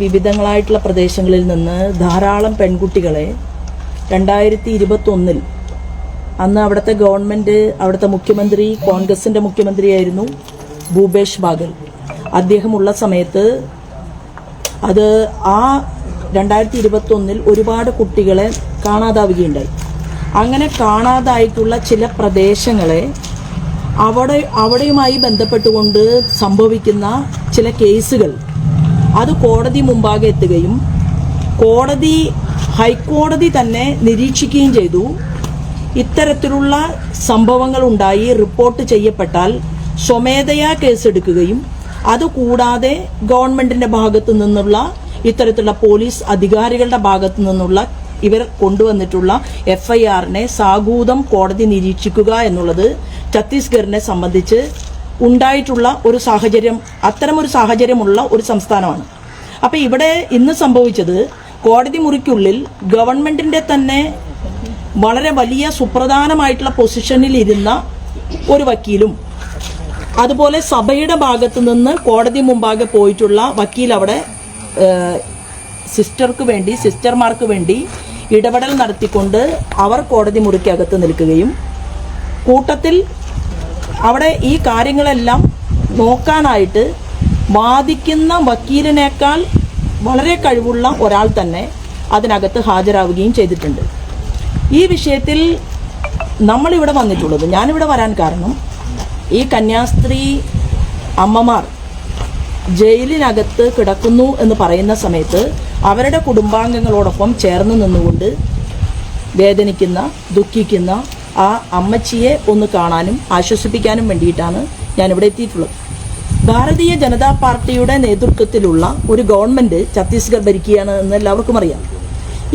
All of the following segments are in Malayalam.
വിവിധങ്ങളായിട്ടുള്ള പ്രദേശങ്ങളിൽ നിന്ന് ധാരാളം പെൺകുട്ടികളെ രണ്ടായിരത്തി ഇരുപത്തൊന്നിൽ അന്ന് അവിടുത്തെ ഗവൺമെന്റ് അവിടുത്തെ മുഖ്യമന്ത്രി കോൺഗ്രസിന്റെ മുഖ്യമന്ത്രിയായിരുന്നു ഭൂപേഷ് ബാഗൽ. അദ്ദേഹമുള്ള സമയത്ത് അത് ആ രണ്ടായിരത്തി ഇരുപത്തൊന്നിൽ ഒരുപാട് കുട്ടികളെ കാണാതാവുകയുണ്ടായി. അങ്ങനെ കാണാതായിട്ടുള്ള ചില പ്രദേശങ്ങളെ അവിടെ അവിടെയുമായി ബന്ധപ്പെട്ടുകൊണ്ട് സംഭവിക്കുന്ന ചില കേസുകൾ അത് കോടതി മുമ്പാകെ എത്തുകയും കോടതി ഹൈക്കോടതി തന്നെ നിരീക്ഷിക്കുകയും ചെയ്തു. ഇത്തരത്തിലുള്ള സംഭവങ്ങൾ ഉണ്ടായി റിപ്പോർട്ട് ചെയ്യപ്പെട്ടാൽ സ്വമേധയാ കേസെടുക്കുകയും അതുകൂടാതെ ഗവൺമെന്റിന്റെ ഭാഗത്തു നിന്നുള്ള ഇത്തരത്തിലുള്ള പോലീസ് അധികാരികളുടെ ഭാഗത്തു നിന്നുള്ള ഇവർ കൊണ്ടുവന്നിട്ടുള്ള എഫ്ഐആറിനെ സാഗൂതം കോടതി നിരീക്ഷിക്കുക എന്നുള്ളത് ഛത്തീസ്ഗഡിനെ സംബന്ധിച്ച് ഉണ്ടായിട്ടുള്ള ഒരു സാഹചര്യം അത്തരമൊരു സാഹചര്യമുള്ള ഒരു സംസ്ഥാനമാണ്. അപ്പോൾ ഇവിടെ ഇന്ന് സംഭവിച്ചത് കോടതി മുറിക്കുള്ളിൽ ഗവൺമെന്റിന്റെ തന്നെ വളരെ വലിയ സുപ്രധാനമായിട്ടുള്ള പൊസിഷനിൽ ഇരുന്ന ഒരു വക്കീലും അതുപോലെ സഭയുടെ ഭാഗത്തു നിന്ന് കോടതി മുമ്പാകെ പോയിട്ടുള്ള വക്കീൽ അവിടെ സിസ്റ്റർക്ക് വേണ്ടി സിസ്റ്റർമാർക്ക് വേണ്ടി ഇടപെടൽ നടത്തിക്കൊണ്ട് അവർ കോടതി മുറിക്കകത്ത് നിൽക്കുകയും കൂട്ടത്തിൽ അവിടെ ഈ കാര്യങ്ങളെല്ലാം നോക്കാനായിട്ട് വാദിക്കുന്ന വക്കീലിനേക്കാൾ വളരെ കഴിവുള്ള ഒരാൾ തന്നെ അതിനകത്ത് ഹാജരാവുകയും ചെയ്തിട്ടുണ്ട്. ഈ വിഷയത്തിൽ നമ്മളിവിടെ വന്നിട്ടുള്ളത് ഞാനിവിടെ വരാൻ കാരണം ഈ കന്യാസ്ത്രീ അമ്മമാർ ജയിലിനകത്ത് കിടക്കുന്നു എന്ന് പറയുന്ന സമയത്ത് അവരുടെ കുടുംബാംഗങ്ങളോടൊപ്പം ചേർന്ന് നിന്നുകൊണ്ട് വേദനിക്കുന്ന ദുഃഖിക്കുന്ന ആ അമ്മച്ചിയെ ഒന്ന് കാണാനും ആശ്വസിപ്പിക്കാനും വേണ്ടിയിട്ടാണ് ഞാനിവിടെ എത്തിയിട്ടുള്ളത്. ഭാരതീയ ജനതാ പാർട്ടിയുടെ നേതൃത്വത്തിലുള്ള ഒരു ഗവൺമെന്റ് ഛത്തീസ്ഗഡ് ഭരിക്കുകയാണ് എന്ന് എല്ലാവർക്കും അറിയാം.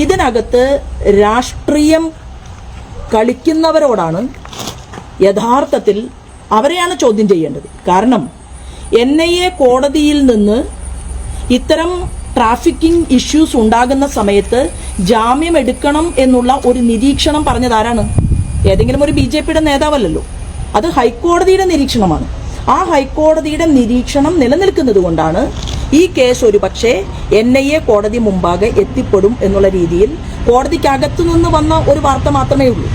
ഇതിനകത്ത് രാഷ്ട്രീയം കളിക്കുന്നവരോടാണ് യഥാർത്ഥത്തിൽ അവരെയാണ് ചോദ്യം ചെയ്യേണ്ടത്. കാരണം എൻ ഐ എ കോടതിയിൽ നിന്ന് ഇത്തരം ട്രാഫിക്കിംഗ് ഇഷ്യൂസ് ഉണ്ടാകുന്ന സമയത്ത് ജാമ്യം എടുക്കണം എന്നുള്ള ഒരു നിരീക്ഷണം പറഞ്ഞത് ആരാണ് ഏതെങ്കിലും ഒരു ബി ജെ പിയുടെ നേതാവല്ലല്ലോ. അത് ഹൈക്കോടതിയുടെ നിരീക്ഷണമാണ്. ആ ഹൈക്കോടതിയുടെ നിരീക്ഷണം നിലനിൽക്കുന്നത് കൊണ്ടാണ് ഈ കേസ് ഒരു പക്ഷേ എൻ ഐ എ കോടതി മുമ്പാകെ എത്തിപ്പെടും എന്നുള്ള രീതിയിൽ കോടതിക്കകത്തു നിന്ന് വന്ന ഒരു വാർത്ത മാത്രമേ ഉള്ളൂ.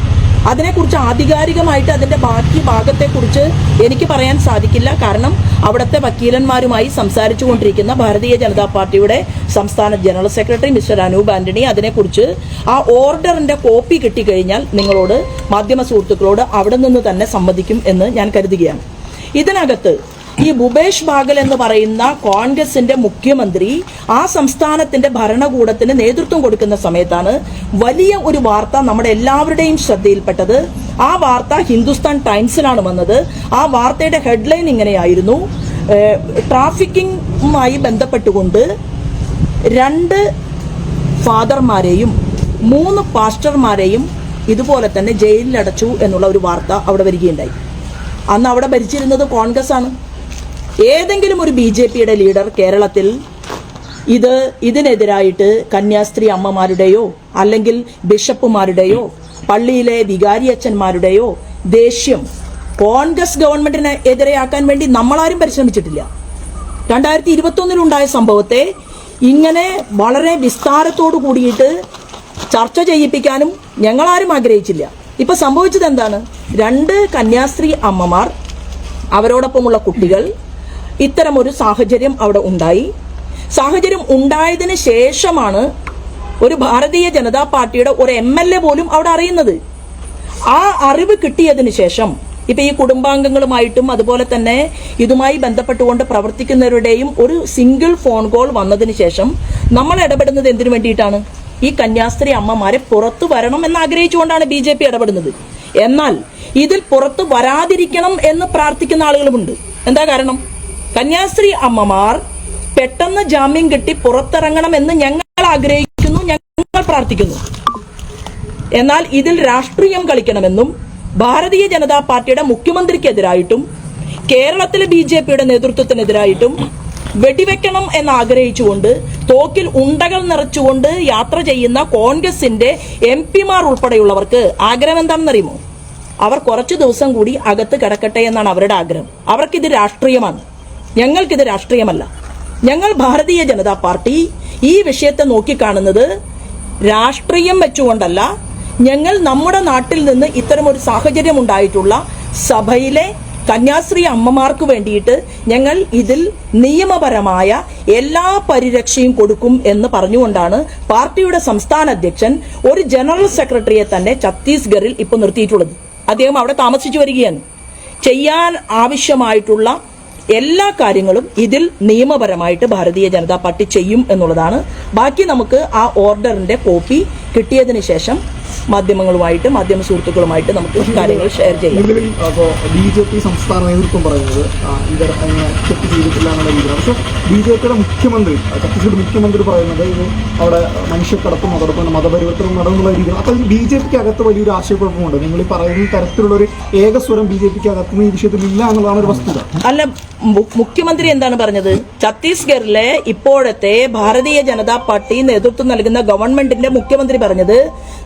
അതിനെക്കുറിച്ച് ആധികാരികമായിട്ട് അതിന്റെ ബാക്കി ഭാഗത്തെക്കുറിച്ച് എനിക്ക് പറയാൻ സാധിക്കില്ല. കാരണം അവിടുത്തെ വക്കീലന്മാരുമായി സംസാരിച്ചു കൊണ്ടിരിക്കുന്ന ഭാരതീയ ജനതാ പാർട്ടിയുടെ സംസ്ഥാന general secretary mister Anoop Antony അതിനെക്കുറിച്ച് ആ ഓർഡറിന്റെ കോപ്പി കിട്ടിക്കഴിഞ്ഞാൽ നിങ്ങളോട് മാധ്യമ സുഹൃത്തുക്കളോട് അവിടെ നിന്ന് തന്നെ സംവദിക്കും എന്ന് ഞാൻ കരുതുകയാണ്. ഇതിനകത്ത് ഈ ഭൂപേഷ് ബാഗൽ എന്ന് പറയുന്ന കോൺഗ്രസിന്റെ മുഖ്യമന്ത്രി ആ സംസ്ഥാനത്തിന്റെ ഭരണകൂടത്തിന് നേതൃത്വം കൊടുക്കുന്ന സമയത്താണ് വലിയ ഒരു വാർത്ത നമ്മുടെ എല്ലാവരുടെയും ശ്രദ്ധയിൽപ്പെട്ടത്. ആ വാർത്ത ഹിന്ദുസ്ഥാൻ ടൈംസിലാണ് വന്നത്. ആ വാർത്തയുടെ ഹെഡ്ലൈൻ ഇങ്ങനെയായിരുന്നു. ട്രാഫിക്കിംഗുമായി ബന്ധപ്പെട്ടുകൊണ്ട് രണ്ട് ഫാദർമാരെയും മൂന്ന് പാസ്റ്റർമാരെയും ഇതുപോലെ തന്നെ ജയിലിലടച്ചു എന്നുള്ള ഒരു വാർത്ത അവിടെ വരികയുണ്ടായി. അന്ന് അവിടെ ഭരിച്ചിരുന്നത് കോൺഗ്രസ് ആണ് ഏതെങ്കിലും ഒരു ബി ജെ പിയുടെ ലീഡർ കേരളത്തിൽ ഇത് ഇതിനെതിരായിട്ട് കന്യാസ്ത്രീ അമ്മമാരുടെയോ അല്ലെങ്കിൽ ബിഷപ്പുമാരുടെയോ പള്ളിയിലെ വികാരി അച്ഛന്മാരുടെയോ ദേഷ്യം കോൺഗ്രസ് ഗവൺമെന്റിനെ എതിരെയാക്കാൻ വേണ്ടി നമ്മളാരും പരിശ്രമിച്ചിട്ടില്ല. രണ്ടായിരത്തി ഇരുപത്തൊന്നിലുണ്ടായ സംഭവത്തെ ഇങ്ങനെ വളരെ വിസ്താരത്തോടു കൂടിയിട്ട് ചർച്ച ചെയ്യിപ്പിക്കാനും ഞങ്ങളാരും ആഗ്രഹിച്ചില്ല. ഇപ്പൊ സംഭവിച്ചത് എന്താണ്? രണ്ട് കന്യാസ്ത്രീ അമ്മമാർ അവരോടൊപ്പമുള്ള കുട്ടികൾ ഇത്തരമൊരു സാഹചര്യം അവിടെ ഉണ്ടായി. സാഹചര്യം ഉണ്ടായതിന് ശേഷമാണ് ഒരു ഭാരതീയ ജനതാ പാർട്ടിയുടെ ഒരു എം എൽ എ പോലും അവിടെ അറിയുന്നത്. ആ അറിവ് കിട്ടിയതിന് ശേഷം ഇപ്പൊ ഈ കുടുംബാംഗങ്ങളുമായിട്ടും അതുപോലെ തന്നെ ഇതുമായി ബന്ധപ്പെട്ടുകൊണ്ട് പ്രവർത്തിക്കുന്നവരുടെയും ഒരു സിംഗിൾ ഫോൺ കോൾ വന്നതിന് ശേഷം നമ്മൾ ഇടപെടുന്നത് എന്തിനു വേണ്ടിയിട്ടാണ്? ഈ കന്യാസ്ത്രീ അമ്മമാരെ പുറത്തു വരണം എന്ന് ആഗ്രഹിച്ചുകൊണ്ടാണ് ബി ജെ പി ഇടപെടുന്നത്. എന്നാൽ ഇതിൽ പുറത്തു വരാതിരിക്കണം എന്ന് പ്രാർത്ഥിക്കുന്ന ആളുകളുമുണ്ട്. എന്താ കാരണം? കന്യാസ്ത്രീ അമ്മമാർ പെട്ടെന്ന് ജാമ്യം കിട്ടി പുറത്തിറങ്ങണം എന്ന് ഞങ്ങൾ ആഗ്രഹിക്കുന്നു ഞങ്ങൾ പ്രാർത്ഥിക്കുന്നു. എന്നാൽ ഇതിൽ രാഷ്ട്രീയം കളിക്കണമെന്നും ഭാരതീയ ജനതാ പാർട്ടിയുടെ മുഖ്യമന്ത്രിക്കെതിരായിട്ടും കേരളത്തിലെ ബി ജെ പിയുടെ നേതൃത്വത്തിനെതിരായിട്ടും വെടിവെക്കണം എന്ന് ആഗ്രഹിച്ചുകൊണ്ട് തോക്കിൽ ഉണ്ടകൾ നിറച്ചുകൊണ്ട് യാത്ര ചെയ്യുന്ന കോൺഗ്രസിന്റെ എം പിമാർ ഉൾപ്പെടെയുള്ളവർക്ക് ആഗ്രഹം എന്താണെന്നറിയുമോ അവർ കുറച്ചു ദിവസം കൂടി അകത്ത് കിടക്കട്ടെ എന്നാണ് അവരുടെ ആഗ്രഹം. അവർക്കിത് രാഷ്ട്രീയമാണ്. ഞങ്ങൾക്കിത് രാഷ്ട്രീയമല്ല. ഞങ്ങൾ ഭാരതീയ ജനതാ പാർട്ടി ഈ വിഷയത്തെ നോക്കിക്കാണുന്നത് രാഷ്ട്രീയം വെച്ചുകൊണ്ടല്ല ഞങ്ങൾ നമ്മുടെ നാട്ടിൽ നിന്ന് ഇത്തരമൊരു സാഹചര്യം ഉണ്ടായിട്ടുള്ള സഭയിലെ കന്യാസ്ത്രീ അമ്മമാർക്ക് വേണ്ടിയിട്ട് ഞങ്ങൾ ഇതിൽ നിയമപരമായ എല്ലാ പരിരക്ഷയും കൊടുക്കും എന്ന് പറഞ്ഞുകൊണ്ടാണ് പാർട്ടിയുടെ സംസ്ഥാന അധ്യക്ഷൻ ഒരു ജനറൽ സെക്രട്ടറിയെ തന്നെ ഛത്തീസ്ഗറിൽ ഇപ്പോൾ നിർത്തിയിട്ടുള്ളത്. അദ്ദേഹം അവിടെ താമസിച്ചു വരികയാണ്. ചെയ്യാൻ ആവശ്യമായിട്ടുള്ള എല്ലാ കാര്യങ്ങളും ഇതിൽ നിയമപരമായിട്ട് ഭാരതീയ ജനതാ പാർട്ടി ചെയ്യും എന്നുള്ളതാണ്. ബാക്കി നമുക്ക് ആ ഓർഡറിന്റെ കോപ്പി കിട്ടിയതിന് ശേഷം മാധ്യമങ്ങളുമായിട്ട് മാധ്യമ സുഹൃത്തുക്കളുമായിട്ട് നമുക്ക് കാര്യങ്ങൾ ഷെയർ ചെയ്യാം. അപ്പോൾ ബി ജെ പി സംസ്ഥാന നേതൃത്വം പറയുന്നത് ഇവർ അങ്ങനെ തെറ്റ് ചെയ്തിട്ടില്ല എന്നുള്ള രീതിയിൽ പക്ഷേ ബി ജെ പിയുടെ മുഖ്യമന്ത്രി ഛത്തീസ്ഗഡ് മുഖ്യമന്ത്രി പറയുന്നത് ഇത് അവിടെ മനുഷ്യക്കടത്തും അതോടൊപ്പം മതപരിവർത്തനം നടന്നുള്ള രീതിയിൽ അപ്പോൾ ബി ജെ പിക്ക് അകത്ത് വലിയൊരു ആശയക്കുഴപ്പമുണ്ട്. നിങ്ങൾ ഈ പറയുന്ന തരത്തിലുള്ള ഒരു ഏകസ്വരം ബി ജെ പിക്ക് അകത്തുനിന്ന് ഈ വിഷയത്തിൽ ഇല്ല എന്നുള്ളതാണ് ഒരു വസ്തുത. അല്ല മുഖ്യമന്ത്രി എന്താണ് പറഞ്ഞത്? ഛത്തീസ്ഗഡിലെ ഇപ്പോഴത്തെ ഭാരതീയ ജനതാ പാർട്ടി നേതൃത്വം നൽകുന്ന ഗവൺമെന്റിന്റെ മുഖ്യമന്ത്രി പറഞ്ഞത്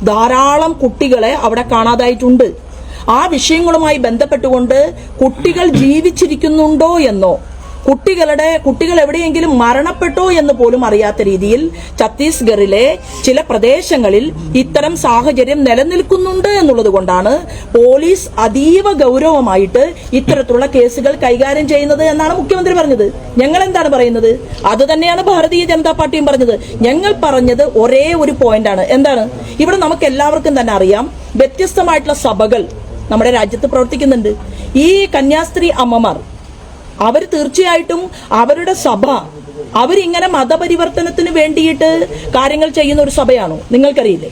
ധാരാളം കുട്ടികളെ അവിടെ കാണാതായിട്ടുണ്ട്. ആ വിഷയങ്ങളുമായി ബന്ധപ്പെട്ടുകൊണ്ട് കുട്ടികൾ ജീവിച്ചിരിക്കുന്നുണ്ടോ എന്നോ കുട്ടികളുടെ കുട്ടികൾ എവിടെയെങ്കിലും മരണപ്പെട്ടോ എന്ന് പോലും അറിയാത്ത രീതിയിൽ ഛത്തീസ്ഗറിലെ ചില പ്രദേശങ്ങളിൽ ഇത്തരം സാഹചര്യം നിലനിൽക്കുന്നുണ്ട് എന്നുള്ളത് കൊണ്ടാണ് പോലീസ് അതീവ ഗൗരവമായിട്ട് ഇത്തരത്തിലുള്ള കേസുകൾ കൈകാര്യം ചെയ്യുന്നത് എന്നാണ് മുഖ്യമന്ത്രി പറഞ്ഞത്. ഞങ്ങൾ എന്താണ് പറയുന്നത്? അത് തന്നെയാണ് ഭാരതീയ ജനതാ പാർട്ടിയും പറഞ്ഞത്. ഞങ്ങൾ പറഞ്ഞത് ഒരേ ഒരു പോയിന്റാണ്. എന്താണ്? ഇവിടെ നമുക്ക് എല്ലാവർക്കും തന്നെ അറിയാം വ്യത്യസ്തമായിട്ടുള്ള സഭകൾ നമ്മുടെ രാജ്യത്ത് പ്രവർത്തിക്കുന്നുണ്ട്. ഈ കന്യാസ്ത്രീ അമ്മമാർ അവർ തീർച്ചയായിട്ടും അവരുടെ സഭ അവരിങ്ങനെ മതപരിവർത്തനത്തിന് വേണ്ടിയിട്ട് കാര്യങ്ങൾ ചെയ്യുന്ന ഒരു സഭയാണോ? നിങ്ങൾക്കറിയില്ലേ?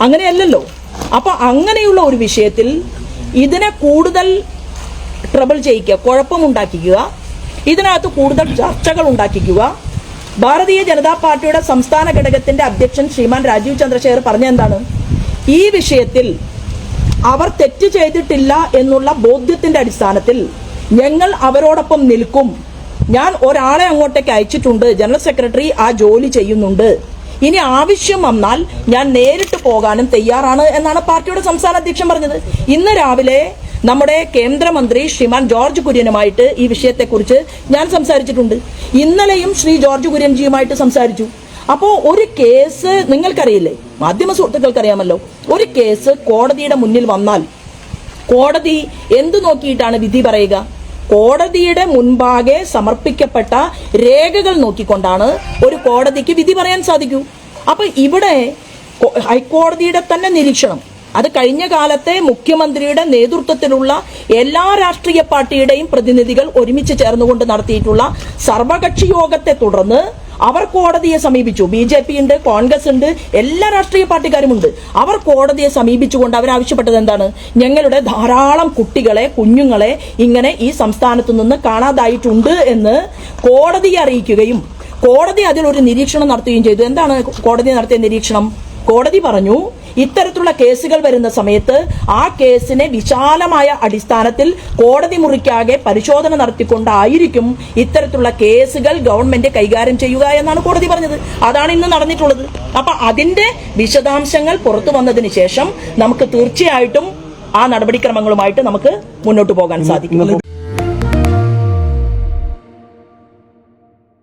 അങ്ങനെയല്ലല്ലോ. അപ്പൊ അങ്ങനെയുള്ള ഒരു വിഷയത്തിൽ ഇതിനെ കൂടുതൽ ട്രബിൾ ചെയ്യിക്കുക കുഴപ്പമുണ്ടാക്കിക്കുക ഇതിനകത്ത് കൂടുതൽ ചർച്ചകൾ ഉണ്ടാക്കിക്കുക. ഭാരതീയ ജനതാ പാർട്ടിയുടെ സംസ്ഥാന ഘടകത്തിന്റെ അധ്യക്ഷൻ ശ്രീമാൻ രാജീവ് ചന്ദ്രശേഖർ പറഞ്ഞ എന്താണ്? ഈ വിഷയത്തിൽ അവർ തെറ്റ് ചെയ്തിട്ടില്ല എന്നുള്ള ബോധ്യത്തിന്റെ അടിസ്ഥാനത്തിൽ ഞങ്ങൾ അവരോടൊപ്പം നിൽക്കും. ഞാൻ ഒരാളെ അങ്ങോട്ടേക്ക് അയച്ചിട്ടുണ്ട്. ജനറൽ സെക്രട്ടറി ആ ജോലി ചെയ്യുന്നുണ്ട്. ഇനി ആവശ്യം വന്നാൽ ഞാൻ നേരിട്ട് പോകാനും തയ്യാറാണ് എന്നാണ് പാർട്ടിയുടെ സംസ്ഥാന അധ്യക്ഷൻ പറഞ്ഞത്. ഇന്ന് രാവിലെ നമ്മുടെ കേന്ദ്രമന്ത്രി ശ്രീമാൻ ജോർജ് കുര്യനുമായിട്ട് ഈ വിഷയത്തെക്കുറിച്ച് ഞാൻ സംസാരിച്ചിട്ടുണ്ട്. ഇന്നലെയും ശ്രീ ജോർജ് കുര്യൻജിയുമായിട്ട് സംസാരിച്ചു. അപ്പോ ഒരു കേസ് നിങ്ങൾക്കറിയില്ലേ? മാധ്യമ സുഹൃത്തുക്കൾക്കറിയാമല്ലോ. ഒരു കേസ് കോടതിയുടെ മുന്നിൽ വന്നാൽ കോടതി എന്തു നോക്കിയിട്ടാണ് വിധി പറയുക? കോടതിയുടെ മുൻപാകെ സമർപ്പിക്കപ്പെട്ട രേഖകൾ നോക്കിക്കൊണ്ടാണ് ഒരു കോടതിക്ക് വിധി പറയാൻ സാധിക്കൂ. അപ്പൊ ഇവിടെ ഹൈക്കോടതിയുടെ തന്നെ നിരീക്ഷണം. അത് കഴിഞ്ഞ കാലത്തെ മുഖ്യമന്ത്രിയുടെ നേതൃത്വത്തിലുള്ള എല്ലാ രാഷ്ട്രീയ പാർട്ടിയുടെയും പ്രതിനിധികൾ ഒരുമിച്ച് ചേർന്നുകൊണ്ട് നടത്തിയിട്ടുള്ള സർവകക്ഷി യോഗത്തെ തുടർന്ന് അവർ കോടതിയെ സമീപിച്ചു. ബി ജെ പി ഉണ്ട് കോൺഗ്രസ് ഉണ്ട് എല്ലാ രാഷ്ട്രീയ പാർട്ടിക്കാരുമുണ്ട് അവർ കോടതിയെ സമീപിച്ചുകൊണ്ട് അവർ ആവശ്യപ്പെട്ടത് എന്താണ്? ഞങ്ങളുടെ ധാരാളം കുട്ടികളെ കുഞ്ഞുങ്ങളെ ഇങ്ങനെ ഈ സംസ്ഥാനത്തു നിന്ന് കാണാതായിട്ടുണ്ട് എന്ന് കോടതിയെ അറിയിക്കുകയും കോടതി അതിലൊരു നിരീക്ഷണം നടത്തുകയും ചെയ്തു. എന്താണ് കോടതി നടത്തിയ നിരീക്ഷണം? കോടതി പറഞ്ഞു ഇത്തരത്തിലുള്ള കേസുകൾ വരുന്ന സമയത്ത് ആ കേസിനെ വിശാലമായ അടിസ്ഥാനത്തിൽ കോടതി മുറിക്കാകെ പരിശോധന നടത്തിക്കൊണ്ടായിരിക്കും ഇത്തരത്തിലുള്ള കേസുകൾ ഗവൺമെന്റ് കൈകാര്യം ചെയ്യുക എന്നാണ് കോടതി പറഞ്ഞത്. അതാണ് ഇന്ന് നടന്നിട്ടുള്ളത്. അപ്പൊ അതിന്റെ വിശദാംശങ്ങൾ പുറത്തു വന്നതിന് ശേഷം നമുക്ക് തീർച്ചയായിട്ടും ആ നടപടിക്രമങ്ങളുമായിട്ട് നമുക്ക് മുന്നോട്ട് പോകാൻ സാധിക്കും.